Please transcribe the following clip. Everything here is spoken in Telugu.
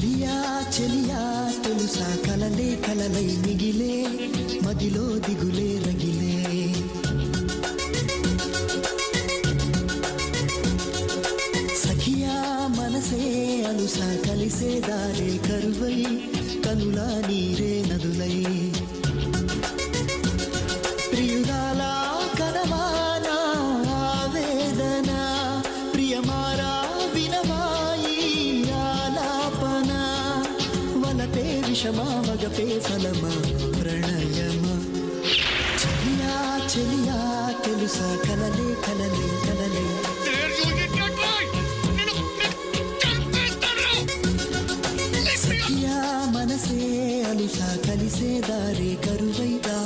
చెలియా చెలియా తెలుసా కలలే కలలై మిగిలే మదిలో దిగులే రగిలే. సఖియా మనసే అనుసా కలిసే దారే కరువై కనులా నీరే నదులై. ప్రియురాలా ದ್ವೇಷಮ ಮಗಪೇಸಲಮ ಪ್ರಣಯಮ ಚಲಿಯಾ ಚಲಿಯಾ ಕೆಲಸ ಕಲಲೆ ಕಲಲೆ ಕಲಲೆ సఖియా మనసే అలుసా కలిసే దారే కరువైదా